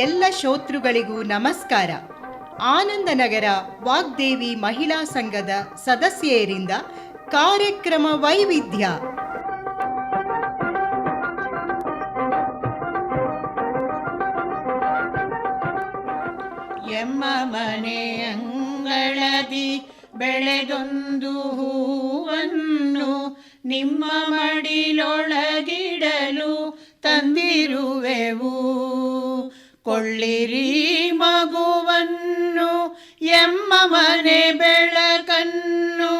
ಎಲ್ಲ ಶ್ರೋತೃಗಳಿಗೂ ನಮಸ್ಕಾರ. ಆನಂದನಗರ ವಾಗ್ದೇವಿ ಮಹಿಳಾ ಸಂಘದ ಸದಸ್ಯರಿಂದ ಕಾರ್ಯಕ್ರಮ ವೈವಿಧ್ಯ. ಎಮ್ಮ ಮನೆ ಅಂಗಳದಿ ಬೆಳೆದೊಂದು ಹೂವನ್ನು ನಿಮ್ಮ ಮಡಿಲೊಳಗಿಡಲು ತಂದಿರುವೆವು ಕೊಳ್ಳಿರಿ ಮಗುವನ್ನು, ಎಮ್ಮ ಮನೆ ಬೆಳಕನ್ನು,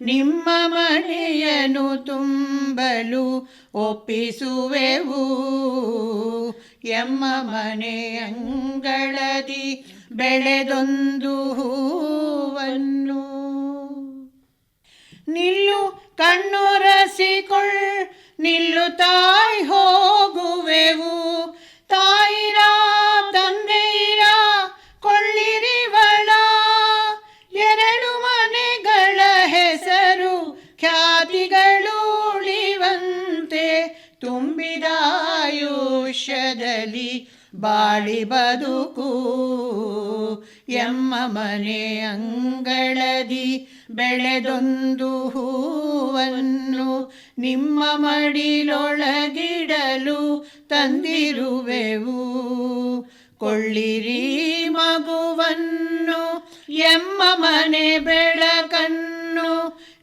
ನಿಮ್ಮ ಮನೆಯನ್ನು ತುಂಬಲು ಒಪ್ಪಿಸುವೆವು. ಎಮ್ಮ ಮನೆ ಅಂಗಳದಿ ಬೆಳೆದೊಂದು ಹೂವನ್ನು, ನಿಲ್ಲು ಕಣ್ಣೊರಸಿಕೊಳ್ಳ್ ನಿಲ್ಲು ತಾಯಿ ಹೋಗುವೆವು. ತಾಯಿರ ತುಂಬಿದ ಆಯುಷ್ಯದಲ್ಲಿ ಬಾಳಿ ಬದುಕು. ಎಮ್ಮ ಮನೆ ಅಂಗಳದಿ ಬೆಳೆದೊಂದು ಹೂವನ್ನು ನಿಮ್ಮ ಮಡಿಲೊಳಗಿಡಲು ತಂದಿರುವೆವು. ಕೊಳ್ಳಿರಿ ಮಗುವನ್ನು, ಎಮ್ಮ ಮನೆ ಬೆಳಕನ್ನು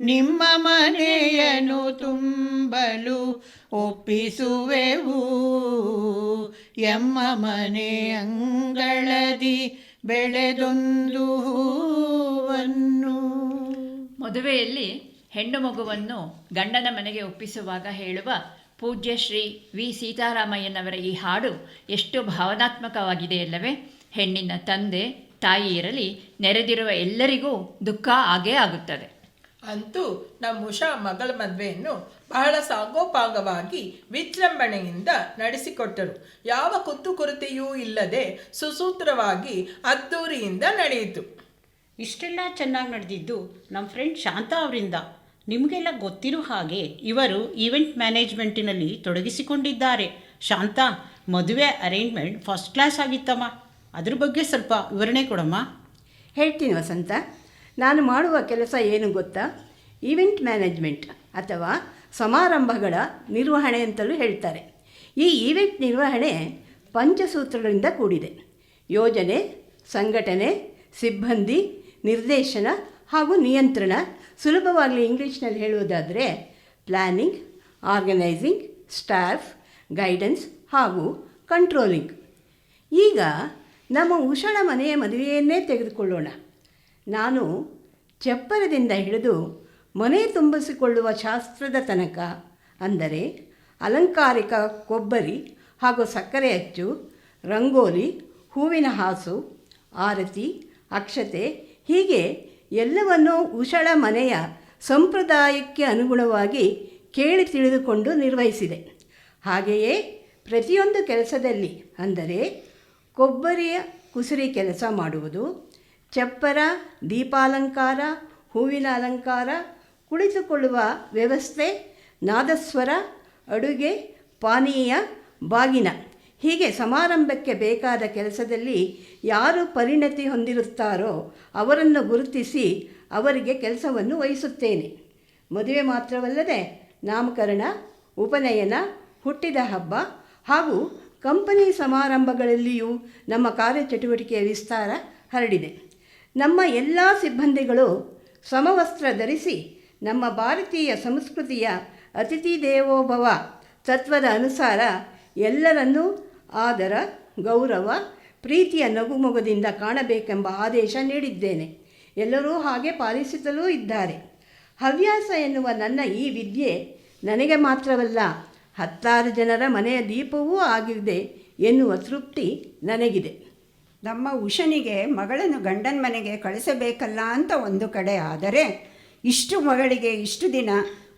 ನಿಮ್ಮ ಮನೆಯನ್ನು ತುಂಬಲು ಒಪ್ಪಿಸುವೆವು. ಎಮ್ಮ ಮನೆ ಅಂಗಳದಿ ಬೆಳೆದೊಂದು ಹೂವನ್ನು. ಮದುವೆಯಲ್ಲಿ ಹೆಣ್ಣು ಮಗುವನ್ನು ಗಂಡನ ಮನೆಗೆ ಒಪ್ಪಿಸುವಾಗ ಹೇಳುವ ಪೂಜ್ಯ ಶ್ರೀ ವಿ. ಸೀತಾರಾಮಯ್ಯನವರ ಈ ಹಾಡು ಎಷ್ಟು ಭಾವನಾತ್ಮಕವಾಗಿದೆ ಅಲ್ಲವೇ. ಹೆಣ್ಣಿನ ತಂದೆ, ತಾಯಿ ಇರಲಿ, ನೆರೆದಿರುವ ಎಲ್ಲರಿಗೂ ದುಃಖ ಆಗೇ ಆಗುತ್ತದೆ. ಅಂತೂ ನಮ್ಮ ಉಷಾ ಮಗಳ ಮದುವೆಯನ್ನು ಬಹಳ ಸಾಗೋಪಾಗವಾಗಿ ವಿಜೃಂಭಣೆಯಿಂದ ನಡೆಸಿಕೊಟ್ಟರು. ಯಾವ ಕುತ್ತುಕೊರತೆಯೂ ಇಲ್ಲದೆ ಸುಸೂತ್ರವಾಗಿ ಅದ್ದೂರಿಯಿಂದ ನಡೆಯಿತು. ಇಷ್ಟೆಲ್ಲ ಚೆನ್ನಾಗಿ ನಡೆದಿದ್ದು ನಮ್ಮ ಫ್ರೆಂಡ್ ಶಾಂತ ಅವರಿಂದ. ನಿಮಗೆಲ್ಲ ಗೊತ್ತಿರೋ ಹಾಗೆ ಇವರು ಈವೆಂಟ್ ಮ್ಯಾನೇಜ್ಮೆಂಟಿನಲ್ಲಿ ತೊಡಗಿಸಿಕೊಂಡಿದ್ದಾರೆ. ಶಾಂತ ಮದುವೆ ಅರೇಂಜ್ಮೆಂಟ್ ಫಸ್ಟ್ ಕ್ಲಾಸ್ ಆಗಿತ್ತಮ್ಮ. ಅದ್ರ ಬಗ್ಗೆ ಸ್ವಲ್ಪ ವಿವರಣೆ ಕೊಡಮ್ಮ. ಹೇಳ್ತೀನಿ ವಸಂತ. ನಾನು ಮಾಡುವ ಕೆಲಸ ಏನು ಗೊತ್ತಾ? ಈವೆಂಟ್ ಮ್ಯಾನೇಜ್ಮೆಂಟ್ ಅಥವಾ ಸಮಾರಂಭಗಳ ನಿರ್ವಹಣೆ ಅಂತಲೂ ಹೇಳ್ತಾರೆ. ಈ ಈವೆಂಟ್ ನಿರ್ವಹಣೆ ಪಂಚಸೂತ್ರಗಳಿಂದ ಕೂಡಿದೆ. ಯೋಜನೆ, ಸಂಘಟನೆ, ಸಿಬ್ಬಂದಿ, ನಿರ್ದೇಶನ ಹಾಗೂ ನಿಯಂತ್ರಣ. ಸುಲಭವಾಗಿ ಇಂಗ್ಲೀಷ್ನಲ್ಲಿ ಹೇಳುವುದಾದರೆ ಪ್ಲ್ಯಾನಿಂಗ್ ಆರ್ಗನೈಸಿಂಗ್, ಸ್ಟಾಫ್, ಗೈಡೆನ್ಸ್ ಹಾಗೂ ಕಂಟ್ರೋಲಿಂಗ್. ಈಗ ನಮ್ಮ ಉಷಳ ಮನೆಯ ಮದುವೆಯನ್ನೇ ತೆಗೆದುಕೊಳ್ಳೋಣ. ನಾನು ಚಪ್ಪರದಿಂದ ಹಿಡಿದು ಮನೆ ತುಂಬಿಸಿಕೊಳ್ಳುವ ಶಾಸ್ತ್ರದ ತನಕ, ಅಂದರೆ ಅಲಂಕಾರಿಕ ಕೊಬ್ಬರಿ ಹಾಗೂ ಸಕ್ಕರೆ ಅಚ್ಚು, ರಂಗೋಲಿ, ಹೂವಿನ ಹಾಸು, ಆರತಿ, ಅಕ್ಷತೆ ಹೀಗೆ ಎಲ್ಲವನ್ನೂ ಉಷಳ ಮನೆಯ ಸಂಪ್ರದಾಯಕ್ಕೆ ಅನುಗುಣವಾಗಿ ಕೇಳಿ ತಿಳಿದುಕೊಂಡು ನಿರ್ವಹಿಸಿದೆ. ಹಾಗೆಯೇ ಪ್ರತಿಯೊಂದು ಕೆಲಸದಲ್ಲಿ ಅಂದರೆ ಕೊಬ್ಬರಿಯ ಕುಸುರಿ ಕೆಲಸ ಮಾಡುವುದು ಚಪ್ಪರ, ದೀಪಾಲಂಕಾರ, ಹೂವಿನ ಅಲಂಕಾರ, ಕುಳಿತುಕೊಳ್ಳುವ ವ್ಯವಸ್ಥೆ, ನಾದಸ್ವರ, ಅಡುಗೆ, ಪಾನೀಯ, ಬಾಗಿನ. ಹೀಗೆ ಸಮಾರಂಭಕ್ಕೆ ಬೇಕಾದ ಕೆಲಸದಲ್ಲಿ ಯಾರು ಪರಿಣತಿ ಹೊಂದಿರುತ್ತಾರೋ ಅವರನ್ನು ಗುರುತಿಸಿ ಅವರಿಗೆ ಕೆಲಸವನ್ನು ವಹಿಸುತ್ತೇನೆ. ಮದುವೆ ಮಾತ್ರವಲ್ಲದೆ ನಾಮಕರಣ, ಉಪನಯನ, ಹುಟ್ಟಿದ ಹಬ್ಬ ಹಾಗೂ ಕಂಪನಿ ಸಮಾರಂಭಗಳಲ್ಲಿಯೂ ನಮ್ಮ ಕಾರ್ಯಚಟುವಟಿಕೆಯ ವಿಸ್ತಾರ ಹರಡಿದೆ. ನಮ್ಮ ಎಲ್ಲ ಸಿಬ್ಬಂದಿಗಳು ಸಮವಸ್ತ್ರ ಧರಿಸಿ ನಮ್ಮ ಭಾರತೀಯ ಸಂಸ್ಕೃತಿಯ ಅತಿಥಿ ದೇವೋಭವ ತತ್ವದ ಅನುಸಾರ ಎಲ್ಲರನ್ನೂ ಆದರ, ಗೌರವ, ಪ್ರೀತಿಯ ನಗುಮೊಗದಿಂದ ಕಾಣಬೇಕೆಂಬ ಆದೇಶ ನೀಡಿದ್ದೇನೆ. ಎಲ್ಲರೂ ಹಾಗೆ ಪಾಲಿಸುತ್ತಲೂ ಇದ್ದಾರೆ. ಹವ್ಯಾಸ ಎನ್ನುವ ನನ್ನ ಈ ವಿದ್ಯೆ ನನಗೆ ಮಾತ್ರವಲ್ಲ, ಹತ್ತಾರು ಜನರ ಮನೆಯ ದೀಪವೂ ಆಗಿದೆ ಎನ್ನುವ ತೃಪ್ತಿ ನನಗಿದೆ. ನಮ್ಮ ಉಷನಿಗೆ ಮಗಳನ್ನು ಗಂಡನ ಮನೆಗೆ ಕಳಿಸಬೇಕಲ್ಲ ಅಂತ ಒಂದು ಕಡೆ ಆದರೆ ಇಷ್ಟು ಮಗಳಿಗೆ ಇಷ್ಟು ದಿನ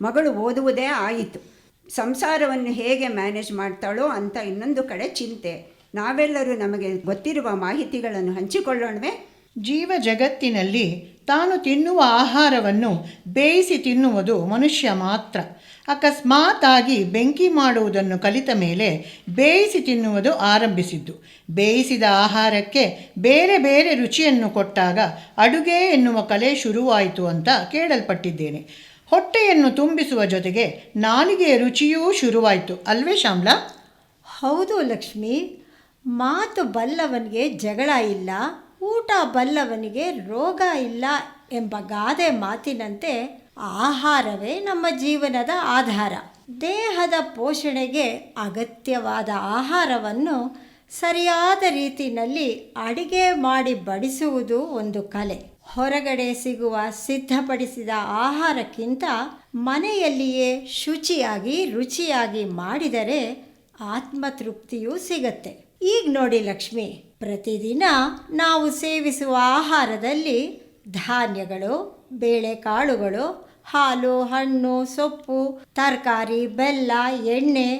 ಮಗಳು ಓದುವುದೇ ಆಯಿತು. ಸಂಸಾರವನ್ನು ಹೇಗೆ ಮ್ಯಾನೇಜ್ ಮಾಡ್ತಾಳೋ ಅಂತ ಇನ್ನೊಂದು ಕಡೆ ಚಿಂತೆ. ನಾವೆಲ್ಲರೂ ನಮಗೆ ಗೊತ್ತಿರುವ ಮಾಹಿತಿಗಳನ್ನು ಹಂಚಿಕೊಳ್ಳೋಣವೇ. ಜೀವ ಜಗತ್ತಿನಲ್ಲಿ ತಾನು ತಿನ್ನುವ ಆಹಾರವನ್ನು ಬೇಯಿಸಿ ತಿನ್ನುವುದು ಮನುಷ್ಯ ಮಾತ್ರ. ಅಕಸ್ಮಾತಾಗಿ ಬೆಂಕಿ ಮಾಡುವುದನ್ನು ಕಲಿತ ಮೇಲೆ ಬೇಯಿಸಿ ತಿನ್ನುವುದು ಆರಂಭಿಸಿದ್ದು. ಬೇಯಿಸಿದ ಆಹಾರಕ್ಕೆ ಬೇರೆ ಬೇರೆ ರುಚಿಯನ್ನು ಕೊಟ್ಟಾಗ ಅಡುಗೆ ಎನ್ನುವ ಕಲೆ ಶುರುವಾಯಿತು ಅಂತ ಕೇಳಲ್ಪಟ್ಟಿದ್ದೇನೆ. ಹೊಟ್ಟೆಯನ್ನು ತುಂಬಿಸುವ ಜೊತೆಗೆ ನಾಲಿಗೆಯ ರುಚಿಯೂ ಶುರುವಾಯಿತು. ಅಲ್ವೇ ಶ್ಯಾಮ್ಲಾ? ಹೌದು ಲಕ್ಷ್ಮಿ. ಮಾತು ಬಲ್ಲವನಿಗೆ ಜಗಳ ಇಲ್ಲ, ಊಟ ಬಲ್ಲವನಿಗೆ ರೋಗ ಇಲ್ಲ ಎಂಬ ಗಾದೆ ಮಾತಿನಂತೆ ಆಹಾರವೇ ನಮ್ಮ ಜೀವನದ ಆಧಾರ. ದೇಹದ ಪೋಷಣೆಗೆ ಅಗತ್ಯವಾದ ಆಹಾರವನ್ನು ಸರಿಯಾದ ರೀತಿಯಲ್ಲಿ ಅಡಿಗೆ ಮಾಡಿ ಬಡಿಸುವುದು ಒಂದು ಕಲೆ. ಹೊರಗಡೆ ಸಿಗುವ ಸಿದ್ಧಪಡಿಸಿದ ಆಹಾರಕ್ಕಿಂತ ಮನೆಯಲ್ಲಿಯೇ ಶುಚಿಯಾಗಿ, ರುಚಿಯಾಗಿ ಮಾಡಿದರೆ ಆತ್ಮತೃಪ್ತಿಯೂ ಸಿಗತ್ತೆ. ಈಗ ನೋಡಿ ಲಕ್ಷ್ಮಿ, ಪ್ರತಿದಿನ ನಾವು ಸೇವಿಸುವ ಆಹಾರದಲ್ಲಿ ಧಾನ್ಯಗಳು ಬೇಳೆಕಾಳುಗಳು ಹಾಲು ಹಣ್ಣು ಸೊಪ್ಪು ತರಕಾರಿ ಬೆಲ್ಲ ಎಣ್ಣೆ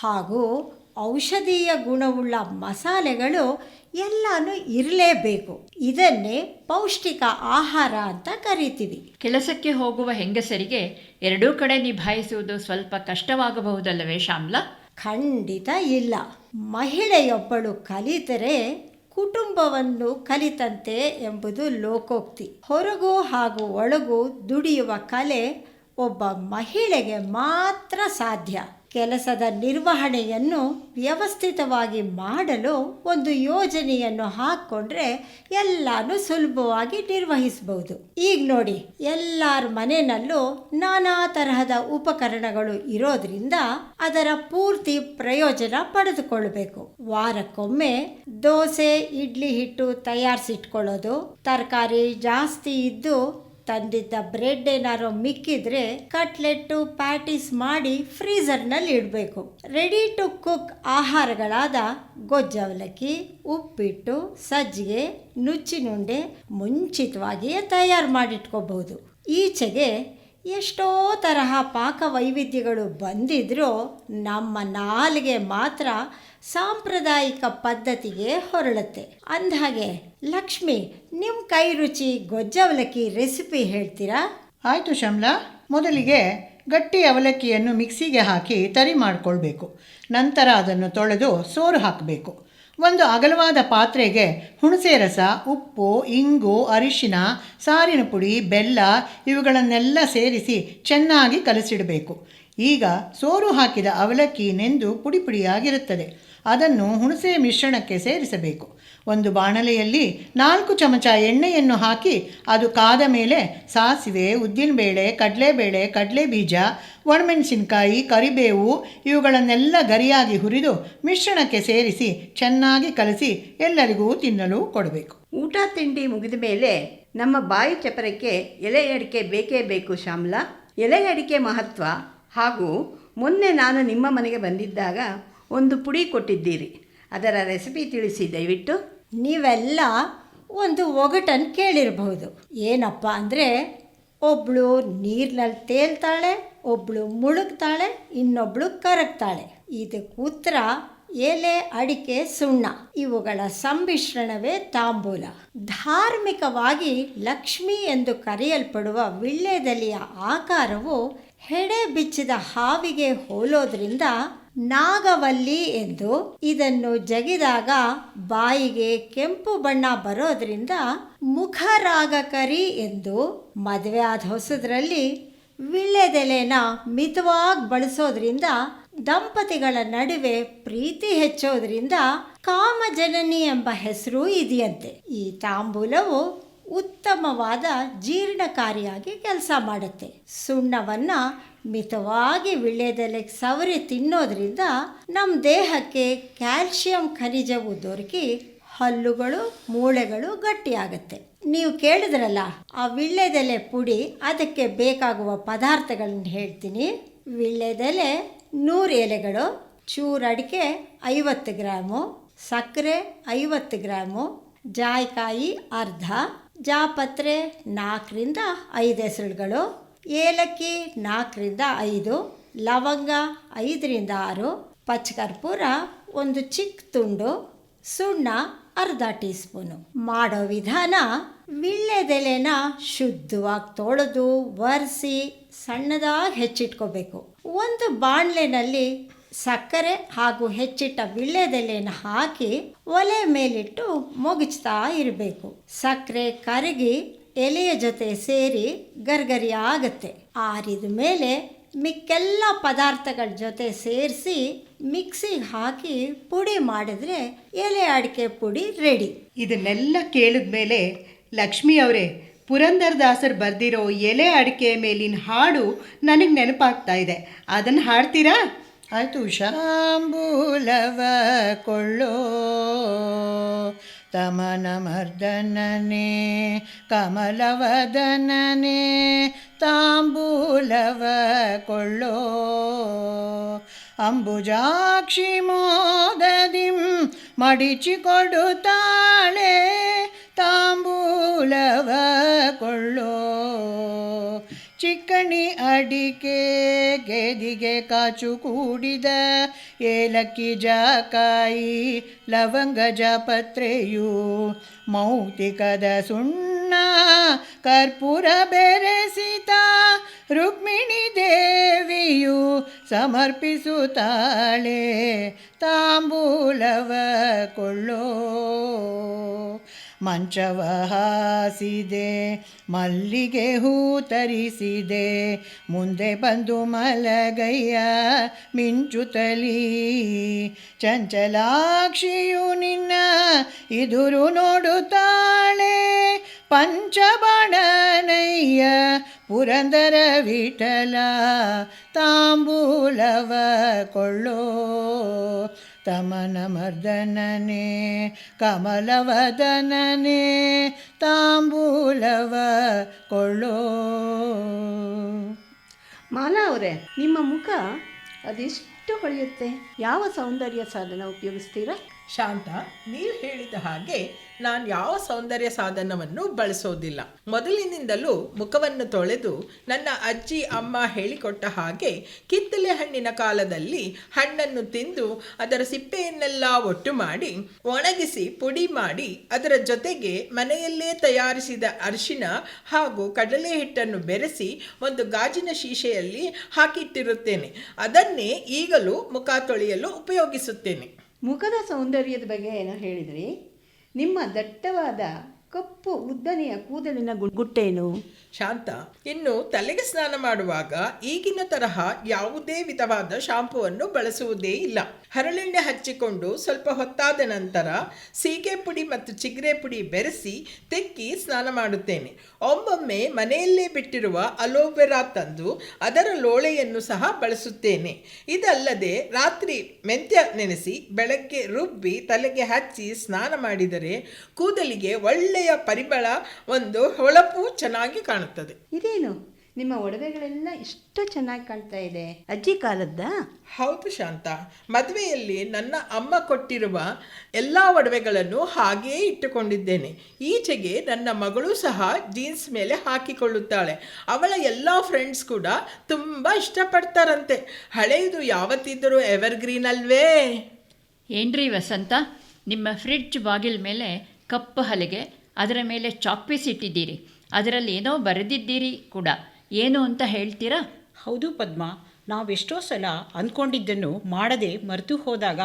ಹಾಗೂ ಔಷಧೀಯ ಗುಣವುಳ್ಳ ಮಸಾಲೆಗಳು ಎಲ್ಲಾನು ಇರಲೇಬೇಕು. ಇದನ್ನೇ ಪೌಷ್ಟಿಕ ಆಹಾರ ಅಂತ ಕರಿತೀವಿ. ಕೆಲಸಕ್ಕೆ ಹೋಗುವ ಹೆಂಗಸರಿಗೆ ಎರಡೂ ಕಡೆ ನಿಭಾಯಿಸುವುದು ಸ್ವಲ್ಪ ಕಷ್ಟವಾಗಬಹುದಲ್ಲವೇ ಶ್ಯಾಮ್ಲಾ? ಖಂಡಿತ ಇಲ್ಲ. ಮಹಿಳೆಯೊಬ್ಬಳು ಕಲಿತರೆ ಕುಟುಂಬವನ್ನು ಕಲಿತಂತೆ ಎಂಬುದು ಲೋಕೋಕ್ತಿ. ಹೊರಗು ಹಾಗೂ ಒಳಗು ದುಡಿಯುವ ಕಲೆ ಒಬ್ಬ ಮಹಿಳೆಗೆ ಮಾತ್ರ ಸಾಧ್ಯ. ಕೆಲಸದ ನಿರ್ವಹಣೆಯನ್ನು ವ್ಯವಸ್ಥಿತವಾಗಿ ಮಾಡಲು ಒಂದು ಯೋಜನೆಯನ್ನು ಹಾಕ್ಕೊಂಡ್ರೆ ಎಲ್ಲಾನು ಸುಲಭವಾಗಿ ನಿರ್ವಹಿಸಬಹುದು ಈಗ ನೋಡಿ, ಎಲ್ಲರ ಮನೆಯಲ್ಲೂ ನಾನಾ ತರಹದ ಉಪಕರಣಗಳು ಇರೋದ್ರಿಂದ ಅದರ ಪೂರ್ತಿ ಪ್ರಯೋಜನ ಪಡೆದುಕೊಳ್ಬೇಕು. ವಾರಕ್ಕೊಮ್ಮೆ ದೋಸೆ, ಇಡ್ಲಿ ಹಿಟ್ಟು ತಯಾರಿಸಿಟ್ಕೊಳ್ಳೋದು, ತರಕಾರಿ ಜಾಸ್ತಿ ಇದ್ದು ತಂದಿದ್ದ ಬ್ರೆಡ್ ಏನಾರು ಮಿಕ್ಕಿದ್ರೆ ಕಟ್ಲೆಟ್ಟು ಪ್ಯಾಟೀಸ್ ಮಾಡಿ ಫ್ರೀಝರ್ನಲ್ಲಿ ಇಡಬೇಕು. ರೆಡಿ ಟು ಕುಕ್ ಆಹಾರಗಳಾದ ಗೊಜ್ಜವಲಕ್ಕಿ, ಉಪ್ಪಿಟ್ಟು, ಸಜ್ಜಿಗೆ ನುಚ್ಚಿನುಂಡೆ ಮುಂಚಿತವಾಗಿಯೇ ತಯಾರು ಮಾಡಿಟ್ಕೋಬಹುದು. ಈಚೆಗೆ ಎಷ್ಟೋ ತರಹ ಪಾಕ ವೈವಿಧ್ಯಗಳು ಬಂದಿದ್ರೂ ನಮ್ಮ ನಾಲಿಗೆ ಮಾತ್ರ ಸಾಂಪ್ರದಾಯಿಕ ಪದ್ಧತಿಗೆ ಹೊರಳುತ್ತೆ. ಅಂದಹಾಗೆ, ಲಕ್ಷ್ಮಿ ನಿಮ್ಮ ಕೈ ರುಚಿ ಗೊಜ್ಜವಲಕ್ಕಿ ರೆಸಿಪಿ ಹೇಳ್ತೀರಾ? ಆಯಿತು ಶಮ್ಲಾ, ಮೊದಲಿಗೆ ಗಟ್ಟಿ ಅವಲಕ್ಕಿಯನ್ನು ಮಿಕ್ಸಿಗೆ ಹಾಕಿ ತರಿ ಮಾಡಿಕೊಳ್ಬೇಕು. ನಂತರ ಅದನ್ನು ತೊಳೆದು ಸೋರು ಹಾಕಬೇಕು. ಒಂದು ಅಗಲವಾದ ಪಾತ್ರೆಗೆ ಹುಣಸೆ ರಸ, ಉಪ್ಪು, ಇಂಗು, ಅರಿಶಿನ, ಸಾರಿನ ಪುಡಿ, ಬೆಲ್ಲ ಇವುಗಳನ್ನೆಲ್ಲ ಸೇರಿಸಿ ಚೆನ್ನಾಗಿ ಕಲಸಿಡಬೇಕು. ಈಗ ಸೋರು ಹಾಕಿದ ಅವಲಕ್ಕಿ ನೆಂದು ಪುಡಿ ಪುಡಿಯಾಗಿರುತ್ತದೆ. ಅದನ್ನು ಹುಣಸೆ ಮಿಶ್ರಣಕ್ಕೆ ಸೇರಿಸಬೇಕು. ಒಂದು ಬಾಣಲೆಯಲ್ಲಿ ನಾಲ್ಕು ಚಮಚ ಎಣ್ಣೆಯನ್ನು ಹಾಕಿ ಅದು ಕಾದ ಮೇಲೆ ಸಾಸಿವೆ, ಉದ್ದಿನಬೇಳೆ, ಕಡಲೆಬೇಳೆ ಕಡಲೆ ಬೀಜ ಒಣಮೆಣಸಿನಕಾಯಿ, ಕರಿಬೇವು ಇವುಗಳನ್ನೆಲ್ಲ ಗರಿಯಾಗಿ ಹುರಿದು ಮಿಶ್ರಣಕ್ಕೆ ಸೇರಿಸಿ ಚೆನ್ನಾಗಿ ಕಲಸಿ ಎಲ್ಲರಿಗೂ ತಿನ್ನಲು ಕೊಡಬೇಕು. ಊಟ ತಿಂಡಿ ಮುಗಿದ ಮೇಲೆ ನಮ್ಮ ಬಾಯಿ ಚಪರಕ್ಕೆ ಎಲೆ ಅಡಿಕೆ ಬೇಕೇ ಬೇಕು ಶ್ಯಾಮ್ಲಾ. ಎಲೆ ಅಡಿಕೆ ಮಹತ್ವ ಹಾಗೂ ಮೊನ್ನೆ ನಾನು ನಿಮ್ಮ ಮನೆಗೆ ಬಂದಿದ್ದಾಗ ಒಂದು ಪುಡಿ ಕೊಟ್ಟಿದ್ದೀರಿ. ಅದರ ರೆಸಿಪಿ ತಿಳಿಸಿ, ದಯವಿಟ್ಟು. ನೀವೆಲ್ಲ ಒಂದು ಒಗಟನ್ನು ಕೇಳಿರಬಹುದು. ಏನಪ್ಪ ಅಂದರೆ ಒಬ್ಬಳು ನೀರಿನಲ್ಲಿ ತೇಲ್ತಾಳೆ ಒಬ್ಬಳು ಮುಳುಗ್ತಾಳೆ ಇನ್ನೊಬ್ಬಳು ಕರಗ್ತಾಳೆ. ಇದಕ್ಕೆ ಉತ್ತರ, ಎಲೆ, ಅಡಿಕೆ, ಸುಣ್ಣ. ಇವುಗಳ ಸಮ್ಮಿಶ್ರಣವೇ ತಾಂಬೂಲ. ಧಾರ್ಮಿಕವಾಗಿ ಲಕ್ಷ್ಮಿ ಎಂದು ಕರೆಯಲ್ಪಡುವ ವಿಳ್ಯದೆಲೆಯ ಆಕಾರವು ಹೆಡೆ ಬಿಚ್ಚಿದ ಹಾವಿಗೆ ಹೋಲೋದ್ರಿಂದ ನಾಗವಲ್ಲಿ ಎಂದು ಇದನ್ನು ಜಗಿದಾಗ ಬಾಯಿಗೆ ಕೆಂಪು ಬಣ್ಣ ಬರೋದ್ರಿಂದ ಮುಖರಾಗಕರಿ ಎಂದು ಮದುವೆ ಆದ ಹೊಸದ್ರಲ್ಲಿ ವಿಳ್ಳೆದೆಲೆನ ಮಿತವಾಗಿ ಬಳಸೋದ್ರಿಂದ ದಂಪತಿಗಳ ನಡುವೆ ಪ್ರೀತಿ ಹೆಚ್ಚೋದ್ರಿಂದ ಕಾಮಜನನಿ ಎಂಬ ಹೆಸರು ಇದೆಯಂತೆ. ಈ ತಾಂಬೂಲವು ಉತ್ತಮವಾದ ಜೀರ್ಣಕಾರಿಯಾಗಿ ಕೆಲಸ ಮಾಡುತ್ತೆ. ಸುಣ್ಣವನ್ನು ಮಿತವಾಗಿ ವಿಳ್ಯದೆಲೆ ಸವರಿ ತಿನ್ನೋದ್ರಿಂದ ನಮ್ಮ ದೇಹಕ್ಕೆ ಕ್ಯಾಲ್ಶಿಯಂ ಖನಿಜವು ದೊರಕಿ ಹಲ್ಲುಗಳು, ಮೂಳೆಗಳು ಗಟ್ಟಿಯಾಗುತ್ತೆ. ನೀವು ಕೇಳಿದ್ರಲ್ಲ, ಆ ವಿಳ್ಯದೆಲೆ ಪುಡಿ ಅದಕ್ಕೆ ಬೇಕಾಗುವ ಪದಾರ್ಥಗಳನ್ನ ಹೇಳ್ತೀನಿ. ವಿಳ್ಯದೆಲೆ ನೂರು ಎಲೆಗಳು, ಚೂರು ಅಡಿಕೆ ಐವತ್ತು ಗ್ರಾಮು, ಸಕ್ಕರೆ ಐವತ್ತು ಗ್ರಾಮು, ಜಾಯಿಕಾಯಿ ಅರ್ಧ ಜಾಪತ್ರೆ ನಾಲ್ಕರಿಂದ ಐದು ಹೆಸರುಗಳು, ಏಲಕ್ಕಿ ನಾಲ್ಕರಿಂದ ಐದು, ಲವಂಗ ಐದರಿಂದ ಆರು, ಪಚ್ಚಕರ್ಪೂರ ಒಂದು ಚಿಕ್ಕ ತುಂಡು, ಸುಣ್ಣ ಅರ್ಧ ಟೀ ಸ್ಪೂನು ಮಾಡೋ ವಿಧಾನ ವಿಳ್ಳೆದೆಲೆನ ಶುದ್ಧವಾಗಿ ತೊಳೆದು ಒರೆಸಿ ಸಣ್ಣದಾಗಿ ಹೆಚ್ಚಿಟ್ಕೋಬೇಕು. ಒಂದು ಬಾಣಲೆನಲ್ಲಿ ಸಕ್ಕರೆ ಹಾಗೂ ಹೆಚ್ಚಿಟ್ಟ ವಿಳ್ಳೆದೆಲೆಯನ್ನು ಹಾಕಿ ಒಲೆ ಮೇಲಿಟ್ಟು ಮುಗಿಸ್ತಾ ಇರಬೇಕು. ಸಕ್ಕರೆ ಕರಗಿ ಎಲೆಯ ಜೊತೆ ಸೇರಿ ಗರ್ಗರಿ ಆಗತ್ತೆ. ಆರಿದ ಮೇಲೆ ಮಿಕ್ಕೆಲ್ಲ ಪದಾರ್ಥಗಳ ಜೊತೆ ಸೇರಿಸಿ ಮಿಕ್ಸಿಗೆ ಹಾಕಿ ಪುಡಿ ಮಾಡಿದ್ರೆ ಎಲೆ ಅಡಿಕೆ ಪುಡಿ ರೆಡಿ. ಇದನ್ನೆಲ್ಲ ಕೇಳಿದ ಮೇಲೆ ಲಕ್ಷ್ಮಿ ಅವರೇ ಪುರಂದರದಾಸರು ಬರೆದಿರೋ ಎಲೆ ಅಡಿಕೆ ಮೇಲಿನ ಹಾಡು ನನಗೆ ನೆನಪಾಗ್ತಾ ಇದೆ. ಅದನ್ನು ಹಾಡ್ತೀರಾ? ಆಯಿತು ಶಾಂಬೂಲವ ಕೊಳ್ಳೋ ತಮನ ಮರ್ದನನೆ ಕಮಲವದನನೆ ತಾಂಬೂಲವ ಕೊಳ್ಳೋ ಅಂಬುಜಾಕ್ಷಿ ಮೋದದಿಂ ಮಡಿಚಿ ಕೊಡುತ್ತಾಳೆ ತಾಂಬೂಲವ ಕೊಳ್ಳೋ ಚಿಕ್ಕಣಿ ಅಡಿಕೆ ಗೆದಿಗೆ ಕಾಚು ಕೂಡಿದ ಏಲಕ್ಕಿ, ಜಾಕಾಯಿ, ಲವಂಗ, ಜಾಪತ್ರೆಯು ಮೌತಿಕದ ಸುಣ್ಣ ಕರ್ಪೂರ ಬೆರೆಸಿತ ರುಕ್ಮಿಣಿ ದೇವಿಯು ಸಮರ್ಪಿಸುತ್ತಾಳೆ ತಾಂಬೂಲವ ಕೊಳ್ಳೋ ಮಂಚವ ಹಾಸಿದೆ ಮಲ್ಲಿಗೆ ಹೂ ತರಿಸಿದೆ. ಮುಂದೆ ಬಂದು ಮಲಗಯ್ಯ ಮಿಂಚುತ್ತಲೀ ಚಂಚಲಾಕ್ಷಿಯು ನಿನ್ನ ಇದುರು ನೋಡುತ್ತಾಳೆ. ಪಂಚಬಾಣನಯ್ಯ, ಪುರಂದರ ವಿಠಲ ತಾಂಬೂಲವ ಕೊಳ್ಳೋ. ತಮನ ಮರ್ದನನೆ ಕಮಲವದನನೆ, ತಾಂಬೂಲವ ಕೊಳ್ಳೋ. ಮಾಲಾ ಅವರೇ, ನಿಮ್ಮ ಮುಖ ಅದೆಷ್ಟು ಹೊಳೆಯುತ್ತೆ? ಯಾವ ಸೌಂದರ್ಯ ಸಾಧನ ಉಪಯೋಗಿಸ್ತೀರಾ? ಶಾಂತ, ನೀವು ಹೇಳಿದ ಹಾಗೆ ನಾನು ಯಾವ ಸೌಂದರ್ಯ ಸಾಧನವನ್ನು ಬಳಸೋದಿಲ್ಲ. ಮೊದಲಿನಿಂದಲೂ ಮುಖವನ್ನು ತೊಳೆದು ನನ್ನ ಅಜ್ಜಿ, ಅಮ್ಮ ಹೇಳಿಕೊಟ್ಟ ಹಾಗೆ ಕಿತ್ತಲೆ ಹಣ್ಣಿನ ಕಾಲದಲ್ಲಿ ಹಣ್ಣನ್ನು ತಿಂದು ಅದರ ಸಿಪ್ಪೆಯನ್ನೆಲ್ಲ ಒಟ್ಟು ಮಾಡಿ, ಒಣಗಿಸಿ ಪುಡಿ ಮಾಡಿ, ಅದರ ಜೊತೆಗೆ ಮನೆಯಲ್ಲೇ ತಯಾರಿಸಿದ ಅರಿಶಿನ ಹಾಗೂ ಕಡಲೆ ಹಿಟ್ಟನ್ನು ಬೆರೆಸಿ ಒಂದು ಗಾಜಿನ ಶೀಶೆಯಲ್ಲಿ ಹಾಕಿಟ್ಟಿರುತ್ತೇನೆ. ಅದನ್ನೇ ಈಗಲೂ ಮುಖ ತೊಳೆಯಲು ಉಪಯೋಗಿಸುತ್ತೇನೆ. ಮುಖದ ಸೌಂದರ್ಯದ ಬಗ್ಗೆ ಏನೋ ಹೇಳಿದ್ರಿ. ನಿಮ್ಮ ದಟ್ಟವಾದ ಕಪ್ಪು ಉದ್ದನೆಯ ಕೂದಲಿನ ಗುಟ್ಟೇನು? ಶಾಂತ, ಇನ್ನು ತಲೆಗೆ ಸ್ನಾನ ಮಾಡುವಾಗ ಈಗಿನ ತರಹ ಯಾವುದೇ ವಿಧವಾದ ಶಾಂಪುವನ್ನು ಬಳಸುವುದೇ ಇಲ್ಲ. ಹರಳೆಣ್ಣೆ ಹಚ್ಚಿಕೊಂಡು ಸ್ವಲ್ಪ ಹೊತ್ತಾದ ನಂತರ ಸೀಗೆ ಪುಡಿ ಮತ್ತು ಚಿಗ್ರೆ ಪುಡಿ ಬೆರೆಸಿ ತೆಕ್ಕಿ ಸ್ನಾನ ಮಾಡುತ್ತೇನೆ. ಒಮ್ಮೊಮ್ಮೆ ಮನೆಯಲ್ಲೇ ಬಿಟ್ಟಿರುವ ಅಲೋವೆರಾ ತಂದು ಅದರ ಲೋಳೆಯನ್ನು ಸಹ ಬಳಸುತ್ತೇನೆ. ಇದಲ್ಲದೆ ರಾತ್ರಿ ಮೆಂತ್ಯ ನೆನೆಸಿ ಬೆಳಗ್ಗೆ ರುಬ್ಬಿ ತಲೆಗೆ ಹಚ್ಚಿ ಸ್ನಾನ ಮಾಡಿದರೆ ಕೂದಲಿಗೆ ಒಳ್ಳೆಯ ಪರಿಮಳ ಒಂದು ಹೊಳಪು ಚೆನ್ನಾಗಿ ಕಾಣುತ್ತದೆ. ಇದೇನು? ನಿಮ್ಮ ಒಡವೆಗಳೆಲ್ಲ ಇಷ್ಟು ಚೆನ್ನಾಗಿ ಕಾಣ್ತಾ ಇದೆ. ಅಜ್ಜಿ ಕಾಲದ್ದ? ಹೌದು ಶಾಂತ. ಮದುವೆಯಲ್ಲಿ ನನ್ನ ಅಮ್ಮ ಕೊಟ್ಟಿರುವ ಎಲ್ಲ ಒಡವೆಗಳನ್ನು ಹಾಗೆಯೇ ಇಟ್ಟುಕೊಂಡಿದ್ದೇನೆ. ಈಚೆಗೆ ನನ್ನ ಮಗಳು ಸಹ ಜೀನ್ಸ್ ಮೇಲೆ ಹಾಕಿಕೊಳ್ಳುತ್ತಾಳೆ. ಅವಳ ಎಲ್ಲ ಫ್ರೆಂಡ್ಸ್ ಕೂಡ ತುಂಬ ಇಷ್ಟಪಡ್ತಾರಂತೆ. ಹಳೆಯದು ಯಾವತ್ತಿದ್ದರೂ ಎವರ್ಗ್ರೀನ್ ಅಲ್ವೇ? ಏನ್ರಿ ವಸಂತ? ನಿಮ್ಮ ಫ್ರಿಡ್ಜ್ ಬಾಗಿಲ ಮೇಲೆ ಕಪ್ಪು ಹಲಗೆ ಅದರ ಮೇಲೆ ಚಾಕ್ಪೀಸ್ ಇಟ್ಟಿದ್ದೀರಿ ಅದರಲ್ಲಿ ಏನೋ ಬರೆದಿದ್ದೀರಿ ಕೂಡ. ಏನು ಅಂತ ಹೇಳ್ತೀರಾ? ಹೌದು ಪದ್ಮ, ನಾವೆಷ್ಟೋ ಸಲ ಅಂದ್ಕೊಂಡಿದ್ದನ್ನು ಮಾಡದೆ ಮರೆತು ಹೋದಾಗ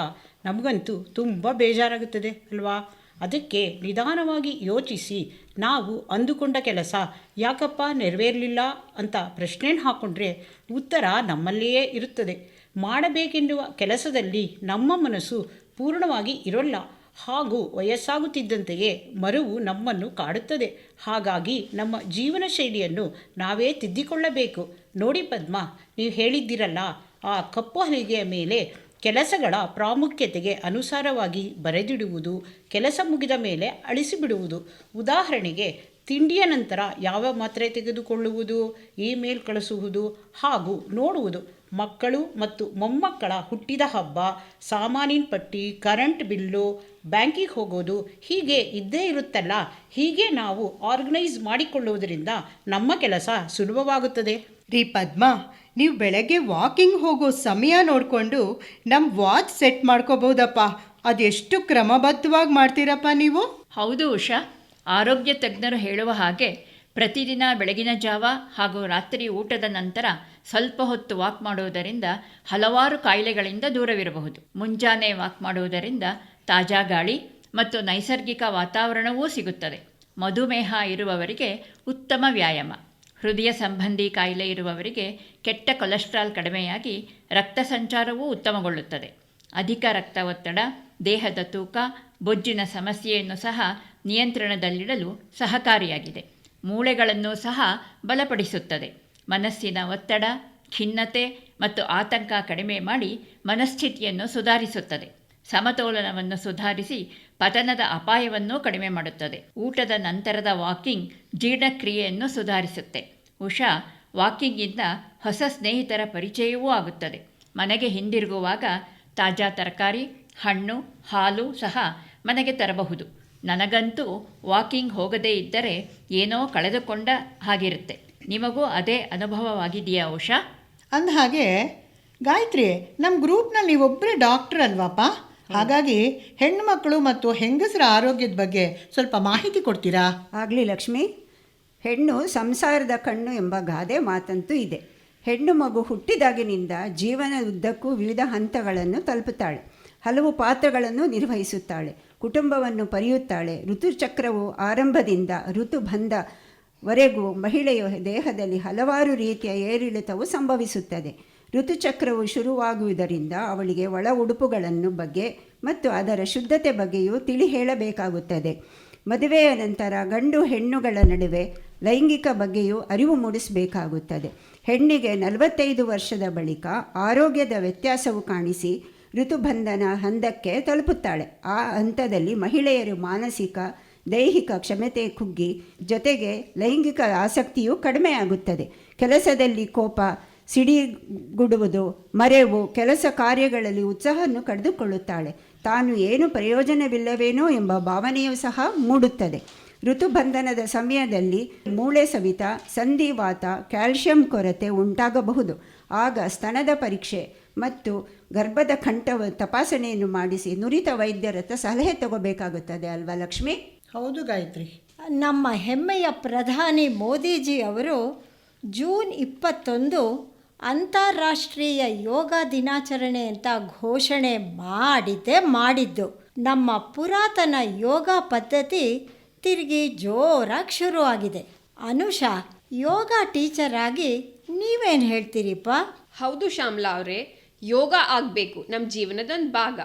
ನಮಗಂತೂ ತುಂಬ ಬೇಜಾರಾಗುತ್ತದೆ, ಅಲ್ವಾ? ಅದಕ್ಕೆ ನಿಧಾನವಾಗಿ ಯೋಚಿಸಿ, ನಾವು ಅಂದುಕೊಂಡ ಕೆಲಸ ಯಾಕಪ್ಪ ನೆರವೇರಲಿಲ್ಲ ಅಂತ ಪ್ರಶ್ನೇನ ಹಾಕ್ಕೊಂಡ್ರೆ ಉತ್ತರ ನಮ್ಮಲ್ಲಿಯೇ ಇರುತ್ತದೆ. ಮಾಡಬೇಕೆನ್ನುವ ಕೆಲಸದಲ್ಲಿ ನಮ್ಮ ಮನಸ್ಸು ಪೂರ್ಣವಾಗಿ ಇರೋಲ್ಲ. ಹಾಗೂ ವಯಸ್ಸಾಗುತ್ತಿದ್ದಂತೆಯೇ ಮರುವು ನಮ್ಮನ್ನು ಕಾಡುತ್ತದೆ. ಹಾಗಾಗಿ ನಮ್ಮ ಜೀವನ ಶೈಲಿಯನ್ನು ನಾವೇ ತಿದ್ದಿಕೊಳ್ಳಬೇಕು. ನೋಡಿ ಪದ್ಮ, ನೀವು ಹೇಳಿದ್ದೀರಲ್ಲ, ಆ ಕಪ್ಪು ಹಲಿಗೆಯ ಮೇಲೆ ಕೆಲಸಗಳ ಪ್ರಾಮುಖ್ಯತೆಗೆ ಅನುಸಾರವಾಗಿ ಬರೆದಿಡುವುದು, ಕೆಲಸ ಮುಗಿದ ಮೇಲೆ ಅಳಿಸಿಬಿಡುವುದು. ಉದಾಹರಣೆಗೆ, ತಿಂಡಿಯ ನಂತರ ಯಾವ ಮಾತ್ರೆ ತೆಗೆದುಕೊಳ್ಳುವುದು, ಇಮೇಲ್ ಕಳಿಸುವುದು ಹಾಗೂ ನೋಡುವುದು. ಮಕ್ಕಳು ಮತ್ತು ಮೊಮ್ಮಕ್ಕಳ ಹುಟ್ಟಿದ ಹಬ್ಬ, ಸಾಮಾನಿನ ಪಟ್ಟಿ, ಕರೆಂಟ್ ಬಿಲ್ಲು ಬ್ಯಾಂಕಿಗೆ ಹೋಗೋದು ಹೀಗೆ ಇದ್ದೇ ಇರುತ್ತಲ್ಲ ಹೀಗೆ ನಾವು ಆರ್ಗನೈಸ್ ಮಾಡಿಕೊಳ್ಳುವುದರಿಂದ ನಮ್ಮ ಕೆಲಸ ಸುಲಭವಾಗುತ್ತದೆ. ರೀ ಪದ್ಮ ನೀವು ಬೆಳಗ್ಗೆ ವಾಕಿಂಗ್ ಹೋಗೋ ಸಮಯ ನೋಡಿಕೊಂಡು ನಮ್ಮ ವಾಚ್ ಸೆಟ್ ಮಾಡ್ಕೋಬಹುದಪ್ಪ ಅದೆಷ್ಟು ಕ್ರಮಬದ್ಧವಾಗಿ ಮಾಡ್ತೀರಪ್ಪ ನೀವು? ಹೌದು ಉಷಾ ಆರೋಗ್ಯ ತಜ್ಞರು ಹೇಳುವ ಹಾಗೆ ಪ್ರತಿದಿನ ಬೆಳಗಿನ ಜಾವ ಹಾಗೂ ರಾತ್ರಿ ಊಟದ ನಂತರ ಸ್ವಲ್ಪ ಹೊತ್ತು ವಾಕ್ ಮಾಡುವುದರಿಂದ ಹಲವಾರು ಕಾಯಿಲೆಗಳಿಂದ ದೂರವಿರಬಹುದು. ಮುಂಜಾನೆ ವಾಕ್ ಮಾಡುವುದರಿಂದ ತಾಜಾ ಗಾಳಿ ಮತ್ತು ನೈಸರ್ಗಿಕ ವಾತಾವರಣವೂ ಸಿಗುತ್ತದೆ. ಮಧುಮೇಹ ಇರುವವರಿಗೆ ಉತ್ತಮ ವ್ಯಾಯಾಮ. ಹೃದಯ ಸಂಬಂಧಿ ಕಾಯಿಲೆ ಇರುವವರಿಗೆ ಕೆಟ್ಟ ಕೊಲೆಸ್ಟ್ರಾಲ್ ಕಡಿಮೆಯಾಗಿ ರಕ್ತ ಸಂಚಾರವೂ ಉತ್ತಮಗೊಳ್ಳುತ್ತದೆ. ಅಧಿಕ ರಕ್ತ ಒತ್ತಡ, ದೇಹದ ತೂಕ, ಬೊಜ್ಜಿನ ಸಮಸ್ಯೆಯನ್ನು ಸಹ ನಿಯಂತ್ರಣದಲ್ಲಿಡಲು ಸಹಕಾರಿಯಾಗಿದೆ. ಮೂಳೆಗಳನ್ನು ಸಹ ಬಲಪಡಿಸುತ್ತದೆ. ಮನಸ್ಸಿನ ಒತ್ತಡ, ಖಿನ್ನತೆ ಮತ್ತು ಆತಂಕ ಕಡಿಮೆ ಮಾಡಿ ಮನಸ್ಥಿತಿಯನ್ನು ಸುಧಾರಿಸುತ್ತದೆ. ಸಮತೋಲನವನ್ನು ಸುಧಾರಿಸಿ ಪತನದ ಅಪಾಯವನ್ನು ಕಡಿಮೆ ಮಾಡುತ್ತದೆ. ಊಟದ ನಂತರದ ವಾಕಿಂಗ್ ಜೀರ್ಣಕ್ರಿಯೆಯನ್ನು ಸುಧಾರಿಸುತ್ತೆ. ಉಷಾ ವಾಕಿಂಗಿಂದ ಹೊಸ ಸ್ನೇಹಿತರ ಪರಿಚಯವೂ ಆಗುತ್ತದೆ. ಮನೆಗೆ ಹಿಂದಿರುಗುವಾಗ ತಾಜಾ ತರಕಾರಿ, ಹಣ್ಣು, ಹಾಲು ಸಹ ಮನೆಗೆ ತರಬಹುದು. ನನಗಂತೂ ವಾಕಿಂಗ್ ಹೋಗದೇ ಇದ್ದರೆ ಏನೋ ಕಳೆದುಕೊಂಡ ಹಾಗಿರುತ್ತೆ. ನಿಮಗೂ ಅದೇ ಅನುಭವವಾಗಿದೆಯಾ ಉಷಾ? ಅಂದಹಾಗೆ, ಗಾಯತ್ರಿ ನಮ್ಮ ಗ್ರೂಪ್ನಲ್ಲಿ ಒಬ್ಬರೇ ಡಾಕ್ಟರ್ ಅಲ್ವಾಪ್ಪ ಹಾಗಾಗಿ ಹೆಣ್ಣುಮಕ್ಕಳು ಮತ್ತು ಹೆಂಗಸರ ಆರೋಗ್ಯದ ಬಗ್ಗೆ ಸ್ವಲ್ಪ ಮಾಹಿತಿ ಕೊಡ್ತೀರಾ? ಆಗಲಿ ಲಕ್ಷ್ಮಿ ಹೆಣ್ಣು ಸಂಸಾರದ ಕಣ್ಣು ಎಂಬ ಗಾದೆ ಮಾತಂತೂ ಇದೆ. ಹೆಣ್ಣು ಮಗು ಹುಟ್ಟಿದಾಗಿನಿಂದ ಜೀವನ ಉದ್ದಕ್ಕೂ ವಿವಿಧ ಹಂತಗಳನ್ನು ತಲುಪುತ್ತಾಳೆ. ಹಲವು ಪಾತ್ರಗಳನ್ನು ನಿರ್ವಹಿಸುತ್ತಾಳೆ. ಕುಟುಂಬವನ್ನು ಪರಿಯುತ್ತಾಳೆ. ಋತುಚಕ್ರವು ಆರಂಭದಿಂದ ಋತುಬಂಧವರೆಗೂ ಮಹಿಳೆಯ ದೇಹದಲ್ಲಿ ಹಲವಾರು ರೀತಿಯ ಏರಿಳಿತವು ಸಂಭವಿಸುತ್ತದೆ. ಋತುಚಕ್ರವು ಶುರುವಾಗುವುದರಿಂದ ಅವಳಿಗೆ ಒಳ ಉಡುಪುಗಳನ್ನು ಬಗ್ಗೆ ಮತ್ತು ಅದರ ಶುದ್ಧತೆ ಬಗ್ಗೆಯೂ ತಿಳಿ ಹೇಳಬೇಕಾಗುತ್ತದೆ. ಮದುವೆಯ ನಂತರ ಗಂಡು ಹೆಣ್ಣುಗಳ ನಡುವೆ ಲೈಂಗಿಕ ಬಗ್ಗೆಯೂ ಅರಿವು ಮೂಡಿಸಬೇಕಾಗುತ್ತದೆ. ಹೆಣ್ಣಿಗೆ ನಲವತ್ತೈದು ವರ್ಷದ ಬಳಿಕ ಆರೋಗ್ಯದ ವ್ಯತ್ಯಾಸವು ಕಾಣಿಸಿ ಋತುಬಂಧನ ಹಂತಕ್ಕೆ ತಲುಪುತ್ತಾಳೆ. ಆ ಹಂತದಲ್ಲಿ ಮಹಿಳೆಯರು ಮಾನಸಿಕ, ದೈಹಿಕ ಕ್ಷಮತೆ ಕುಗ್ಗಿ ಜೊತೆಗೆ ಲೈಂಗಿಕ ಆಸಕ್ತಿಯು ಕಡಿಮೆಯಾಗುತ್ತದೆ. ಕೆಲಸದಲ್ಲಿ ಕೋಪ ಸಿಡಿಗುಡುವುದು, ಮರೆವು ಕೆಲಸ ಕಾರ್ಯಗಳಲ್ಲಿ ಉತ್ಸಾಹವನ್ನು ಕಳೆದುಕೊಳ್ಳುತ್ತಾಳೆ. ತಾನು ಏನು ಪ್ರಯೋಜನವಿಲ್ಲವೇನೋ ಎಂಬ ಭಾವನೆಯೂ ಸಹ ಮೂಡುತ್ತದೆ. ಋತುಬಂಧನದ ಸಮಯದಲ್ಲಿ ಮೂಳೆ ಸವಿತ ಸಂಧಿವಾತ ಕ್ಯಾಲ್ಶಿಯಂ ಕೊರತೆ ಉಂಟಾಗಬಹುದು. ಆಗ ಸ್ತನದ ಪರೀಕ್ಷೆ ಮತ್ತು ಗರ್ಭದ ಕಂಠವ ತಪಾಸಣೆಯನ್ನು ಮಾಡಿಸಿ ನುರಿತ ವೈದ್ಯರ ಹತ್ರ ಸಲಹೆ ತಗೋಬೇಕಾಗುತ್ತದೆ ಅಲ್ವಾ ಲಕ್ಷ್ಮಿ? ಹೌದು ಗಾಯತ್ರಿ. ನಮ್ಮ ಹೆಮ್ಮೆಯ ಪ್ರಧಾನಿ ಮೋದಿಜಿ ಅವರು ಜೂನ್ ಇಪ್ಪತ್ತೊಂದು ಅಂತಾರಾಷ್ಟ್ರೀಯ ಯೋಗ ದಿನಾಚರಣೆ ಅಂತ ಘೋಷಣೆ ಮಾಡಿದ್ದೇ, ಮಾಡಿದ್ದು. ನಮ್ಮ ಪುರಾತನ ಯೋಗ ಪದ್ಧತಿ ತಿರುಗಿ ಜೋರಾಗಿ ಶುರುವಾಗಿದೆ. ಅನುಷಾ, ಯೋಗ ಟೀಚರ್ ಆಗಿ ನೀವೇನು ಹೇಳ್ತೀರಿಪ್ಪ? ಹೌದು ಶ್ಯಾಮ್ಲಾ ಅವರೇ, ಯೋಗ ಆಗಬೇಕು ನಮ್ಮ ಜೀವನದೊಂದು ಭಾಗ.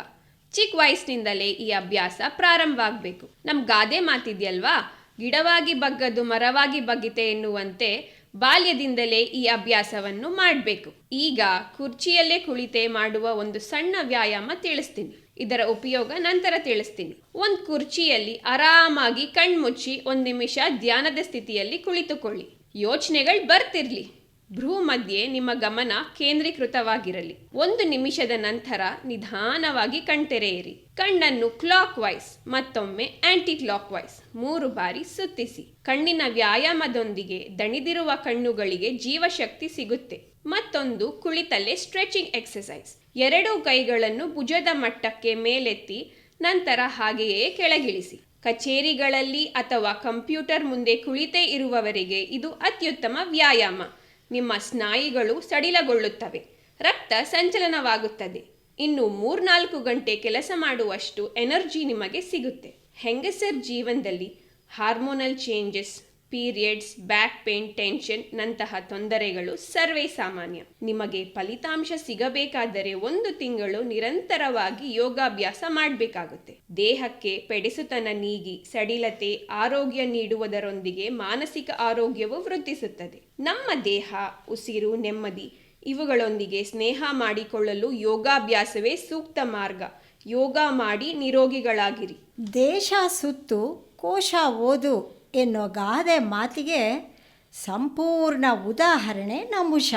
ಚಿಕ್ಕ ವಯಸ್ಸಿನಿಂದಲೇ ಈ ಅಭ್ಯಾಸ ಪ್ರಾರಂಭ ಆಗಬೇಕು ನಮ್ಮ ಗಾದೆ ಮಾತಿದೆಯಲ್ವಾ? ಗಿಡವಾಗಿ ಬಗ್ಗದು ಮರವಾಗಿ ಬಗ್ಗಿತೆ ಎನ್ನುವಂತೆ ಬಾಲ್ಯದಿಂದಲೇ ಈ ಅಭ್ಯಾಸವನ್ನು ಮಾಡಬೇಕು. ಈಗ ಕುರ್ಚಿಯಲ್ಲೇ ಕುಳಿತೆ ಮಾಡುವ ಒಂದು ಸಣ್ಣ ವ್ಯಾಯಾಮ ತಿಳಿಸ್ತೀನಿ. ಇದರ ಉಪಯೋಗ ನಂತರ ತಿಳಿಸ್ತೀನಿ. ಒಂದು ಕುರ್ಚಿಯಲ್ಲಿ ಆರಾಮಾಗಿ ಕಣ್ಮುಚ್ಚಿ ಒಂದು ನಿಮಿಷ ಧ್ಯಾನದ ಸ್ಥಿತಿಯಲ್ಲಿ ಕುಳಿತುಕೊಳ್ಳಿ. ಯೋಚನೆಗಳು ಬರ್ತಿರ್ಲಿ. ಭ್ರೂ ಮಧ್ಯೆ ನಿಮ್ಮ ಗಮನ ಕೇಂದ್ರೀಕೃತವಾಗಿರಲಿ. ಒಂದು ನಿಮಿಷದ ನಂತರ ನಿಧಾನವಾಗಿ ಕಣ್ತೆರೆಯಿರಿ. ಕಣ್ಣನ್ನು ಕ್ಲಾಕ್ ವೈಸ್ ಮತ್ತೊಮ್ಮೆ ಆಂಟಿ ಕ್ಲಾಕ್ ವೈಸ್ ಮೂರು ಬಾರಿ ಸುತ್ತಿಸಿ. ಕಣ್ಣಿನ ವ್ಯಾಯಾಮದೊಂದಿಗೆ ದಣಿದಿರುವ ಕಣ್ಣುಗಳಿಗೆ ಜೀವಶಕ್ತಿ ಸಿಗುತ್ತೆ. ಮತ್ತೊಂದು ಕುಳಿತಲ್ಲೇ ಸ್ಟ್ರೆಚಿಂಗ್ ಎಕ್ಸಸೈಸ್ ಎರಡೂ ಕೈಗಳನ್ನು ಭುಜದ ಮಟ್ಟಕ್ಕೆ ಮೇಲೆತ್ತಿ, ನಂತರ ಹಾಗೆಯೇ ಕೆಳಗಿಳಿಸಿ. ಕಚೇರಿಗಳಲ್ಲಿ ಅಥವಾ ಕಂಪ್ಯೂಟರ್ ಮುಂದೆ ಕುಳಿತೇ ಇರುವವರಿಗೆ ಇದು ಅತ್ಯುತ್ತಮ ವ್ಯಾಯಾಮ. ನಿಮ್ಮ ಸ್ನಾಯುಗಳು ಸಡಿಲಗೊಳ್ಳುತ್ತವೆ. ರಕ್ತ ಸಂಚಲನವಾಗುತ್ತದೆ. ಇನ್ನು ಮೂರ್ನಾಲ್ಕು ಗಂಟೆ ಕೆಲಸ ಮಾಡುವಷ್ಟು ಎನರ್ಜಿ ನಿಮಗೆ ಸಿಗುತ್ತೆ. ಹೆಂಗಸರ್ ಜೀವನದಲ್ಲಿ hormonal changes periods back pain tension ನಂತಹ ತೊಂದರೆಗಳು ಸರ್ವೇ ಸಾಮಾನ್ಯ. ನಿಮಗೆ ಫಲಿತಾಂಶ ಸಿಗಬೇಕಾದರೆ ಒಂದು ತಿಂಗಳು ನಿರಂತರವಾಗಿ ಯೋಗಾಭ್ಯಾಸ ಮಾಡಬೇಕಾಗುತ್ತೆ. ದೇಹಕ್ಕೆ ಪೆಡಿಸುತನ ನೀಗಿ ಸಡಿಲತೆ, ಆರೋಗ್ಯ ನೀಡುವುದರೊಂದಿಗೆ ಮಾನಸಿಕ ಆರೋಗ್ಯವು ವೃದ್ಧಿಸುತ್ತದೆ. ನಮ್ಮ ದೇಹ, ಉಸಿರು, ನೆಮ್ಮದಿ ಇವುಗಳೊಂದಿಗೆ ಸ್ನೇಹ ಮಾಡಿಕೊಳ್ಳಲು ಯೋಗಾಭ್ಯಾಸವೇ ಸೂಕ್ತ ಮಾರ್ಗ. ಯೋಗ ಮಾಡಿ ನಿರೋಗಿಗಳಾಗಿರಿ. ದೇಶ ಸುತ್ತು, ಕೋಶ ಓದು. ಎನ್ನೋ ಗಾದೆ ಮಾತಿಗೆ ಸಂಪೂರ್ಣ ಉದಾಹರಣೆ ನಮುಷ.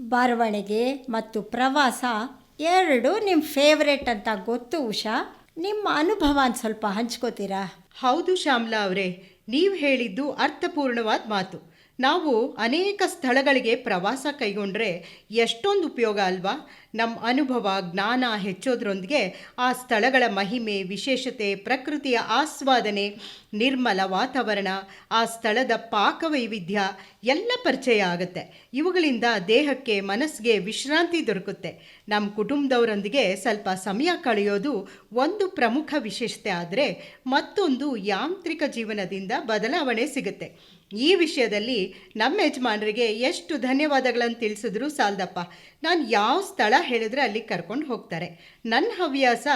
ಬರವಣಿಗೆ ಮತ್ತು ಪ್ರವಾಸ ಎರಡು ನಿಮ್ಮ ಫೇವ್ರೇಟ್ ಅಂತ ಗೊತ್ತು ಉಷಾ? ನಿಮ್ಮ ಅನುಭವನ ಸ್ವಲ್ಪ ಹಂಚ್ಕೋತೀರಾ? ಹೌದು ಶ್ಯಾಮ್ಲಾ ಅವರೇ, ನೀವು ಹೇಳಿದ್ದು ಅರ್ಥಪೂರ್ಣವಾದ ಮಾತು. ನಾವು ಅನೇಕ ಸ್ಥಳಗಳಿಗೆ ಪ್ರವಾಸ ಕೈಗೊಂಡ್ರೆ ಎಷ್ಟೊಂದು ಉಪಯೋಗ ಅಲ್ವಾ? ನಮ್ಮ ಅನುಭವ, ಜ್ಞಾನ ಹೆಚ್ಚೋದ್ರೊಂದಿಗೆ ಆ ಸ್ಥಳಗಳ ಮಹಿಮೆ, ವಿಶೇಷತೆ, ಪ್ರಕೃತಿಯ ಆಸ್ವಾದನೆ, ನಿರ್ಮಲ ವಾತಾವರಣ, ಆ ಸ್ಥಳದ ಪಾಕವೈವಿಧ್ಯ ಎಲ್ಲ ಪರಿಚಯ ಆಗುತ್ತೆ. ಇವುಗಳಿಂದ ದೇಹಕ್ಕೆ, ಮನಸ್ಸಿಗೆ ವಿಶ್ರಾಂತಿ ದೊರಕುತ್ತೆ. ನಮ್ಮ ಕುಟುಂಬದವರೊಂದಿಗೆ ಸ್ವಲ್ಪ ಸಮಯ ಕಳೆಯೋದು ಒಂದು ಪ್ರಮುಖ ವಿಶೇಷತೆ ಆದರೆ ಮತ್ತೊಂದು ಯಾಂತ್ರಿಕ ಜೀವನದಿಂದ ಬದಲಾವಣೆ ಸಿಗುತ್ತೆ. ಈ ವಿಷಯದಲ್ಲಿ ನಮ್ಮ ಯಜಮಾನರಿಗೆ ಎಷ್ಟು ಧನ್ಯವಾದಗಳನ್ನು ತಿಳಿಸಿದ್ರು ಸಾಲದಪ್ಪ. ನಾನು ಯಾವ ಸ್ಥಳ ಹೇಳಿದ್ರೆ ಅಲ್ಲಿ ಕರ್ಕೊಂಡು ಹೋಗ್ತಾರೆ. ನನ್ನ ಹವ್ಯಾಸ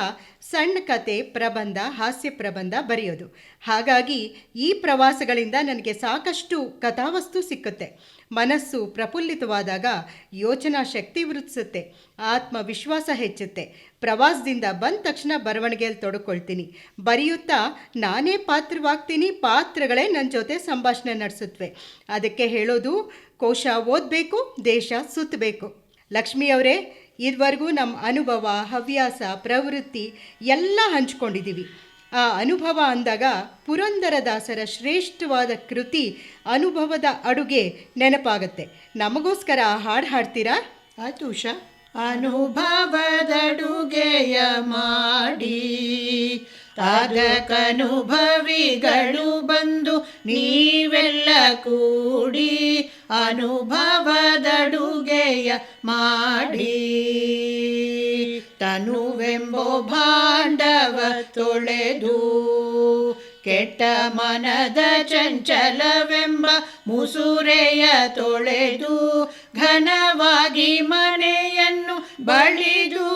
ಸಣ್ಣ ಕತೆ, ಪ್ರಬಂಧ, ಹಾಸ್ಯ ಪ್ರಬಂಧ ಬರೆಯೋದು. ಹಾಗಾಗಿ ಈ ಪ್ರವಾಸಗಳಿಂದ ನನಗೆ ಸಾಕಷ್ಟು ಕಥಾವಸ್ತು ಸಿಕ್ಕುತ್ತೆ. ಮನಸ್ಸು ಪ್ರಫುಲ್ಲಿತವಾದಾಗ ಯೋಚನಾ ಶಕ್ತಿ ವೃದ್ಧಿಸುತ್ತೆ. ಆತ್ಮವಿಶ್ವಾಸ ಹೆಚ್ಚುತ್ತೆ. ಪ್ರವಾಸದಿಂದ ಬಂದ ತಕ್ಷಣ ಬರವಣಿಗೆಯಲ್ಲಿ ತೊಡ್ಕೊಳ್ತೀನಿ. ಬರೆಯುತ್ತಾ ನಾನೇ ಪಾತ್ರವಾಗ್ತೀನಿ, ಪಾತ್ರಗಳೇ ನನ್ನ ಜೊತೆ ಸಂಭಾಷಣೆ ನಡೆಸುತ್ತವೆ ಅದಕ್ಕೆ ಹೇಳೋದು, ಕೋಶ ಓದಬೇಕು, ದೇಶ ಸುತ್ತಬೇಕು ಲಕ್ಷ್ಮಿ ಅವರೇ, ಇದುವರೆಗೂ ನಮ್ಮ ಅನುಭವ, ಹವ್ಯಾಸ, ಪ್ರವೃತ್ತಿ ಎಲ್ಲ ಹಂಚ್ಕೊಂಡಿದ್ದೀವಿ ಆ ಅನುಭವ ಅಂದಾಗ ಪುರಂದರದಾಸರ ಶ್ರೇಷ್ಠವಾದ ಕೃತಿ ಅನುಭವದ ಅಡುಗೆ ನೆನಪಾಗತ್ತೆ. ನಮಗೋಸ್ಕರ ಹಾಡು ಹಾಡ್ತೀರಾ? ಆಯ್ತು ಉಷಾ. ಅನುಭವದಡುಗೆಯ ಮಾಡಿ ತಾದಕನುಭವಿಗಳು ಬಂದು ನೀವೆಲ್ಲ ಕೂಡಿ ಅನುಭವದಡುಗೆಯ ಮಾಡಿ. ತನುವೆಂಬೋ ಭಾಂಡವ ತೊಳೆದು ಕೆಟ್ಟ ಮನದ ಚಂಚಲವೆಂಬ ಮುಸುರೆಯ ತೊಳೆದು ಘನವಾಗಿ ಮನೆಯನ್ನು ಬಳಿದು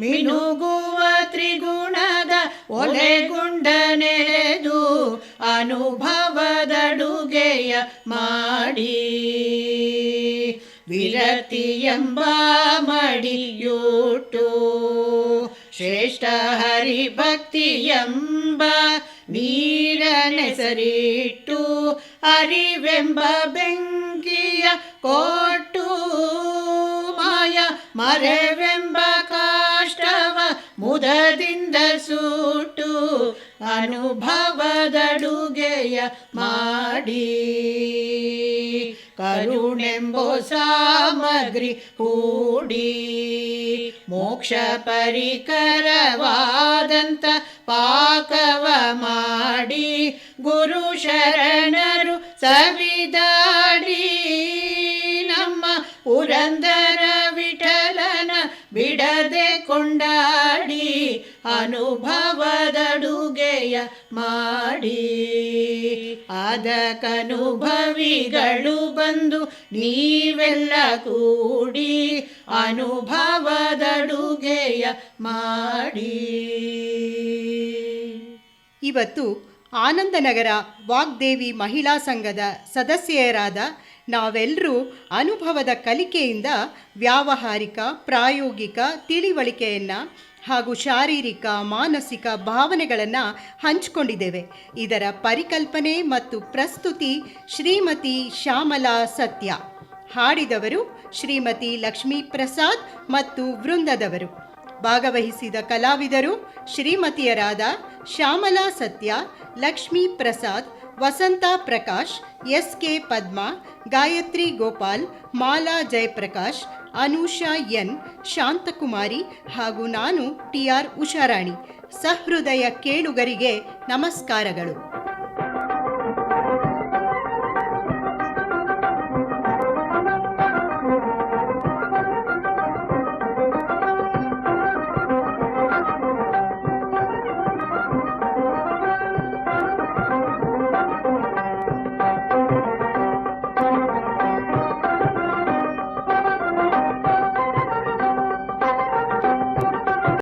ಮಿನುಗುವ ತ್ರಿಗುಣದ ಒಲೆ ಗುಂಡನೆದು ಅನುಭವದಡುಗೆಯ ಮಾಡಿ. ವಿರತಿ ಎಂಬ ಮಡಿಯೂಟು ಶ್ರೇಷ್ಠ ಹರಿಭಕ್ತಿ ಎಂಬ ನೀರನೆಸರಿಟ್ಟು ಅರಿವೆಂಬ ಬೆಂಕಿಯ ಕೊಟ್ಟು ಮಾಯ ಮರವೆಂಬ ಮುದದಿಂದ ಸೂಟು ಅನುಭವದಡುಗೆಯ ಮಾಡಿ. ಕರುಣೆಂಬೋ ಸಾಮಗ್ರಿ ಕೂಡಿ ಮೋಕ್ಷ ಪರಿಕರವಾದಂಥ ಪಾಕವ ಮಾಡಿ. ಗುರು ಶರಣರು ಸವಿದಾಡಿ. ನಮ್ಮ ಪುರಂದರ ವಿಠಲನ ಬಿಡದೆ ಕೊಂಡಾಡಿ. ಅನುಭವದಡುಗೆಯ ಮಾಡಿ. ಅದಕ್ಕನುಭವಿಗಳು ಬಂದು ನೀವೆಲ್ಲ ಕೂಡಿ ಅನುಭವದಡುಗೆಯ ಮಾಡಿ. ಇವತ್ತು ಆನಂದನಗರ ವಾಗ್ದೇವಿ ಮಹಿಳಾ ಸಂಘದ ಸದಸ್ಯರಾದ ನಾವೆಲ್ಲರೂ ಅನುಭವದ ಕಲಿಕೆಯಿಂದ ವ್ಯಾವಹಾರಿಕ ಪ್ರಾಯೋಗಿಕ ತಿಳಿವಳಿಕೆಯನ್ನು ಹಾಗೂ ಶಾರೀರಿಕ, ಮಾನಸಿಕ ಭಾವನೆಗಳನ್ನು ಹಂಚಿಕೊಂಡಿದ್ದೇವೆ. ಇದರ ಪರಿಕಲ್ಪನೆ ಮತ್ತು ಪ್ರಸ್ತುತಿ ಶ್ರೀಮತಿ ಶ್ಯಾಮಲಾ ಸತ್ಯ. ಹಾಡಿದವರು ಶ್ರೀಮತಿ ಲಕ್ಷ್ಮೀ ಪ್ರಸಾದ್ ಮತ್ತು ವೃಂದದವರು. ಭಾಗವಹಿಸಿದ ಕಲಾವಿದರು ಶ್ರೀಮತಿಯರಾದ Shyamala Satya Lakshmi Prasad Vasanta Prakash, S K Padma, Gayatri Gopal, Mala Jayaprakash Anusha N Shanthakumari ಹಾಗೂ ನಾನು ಟಿ ಆರ್ ಉಷಾರಾಣಿ. ಸಹೃದಯ ಕೇಳುಗರಿಗೆ ನಮಸ್ಕಾರಗಳು.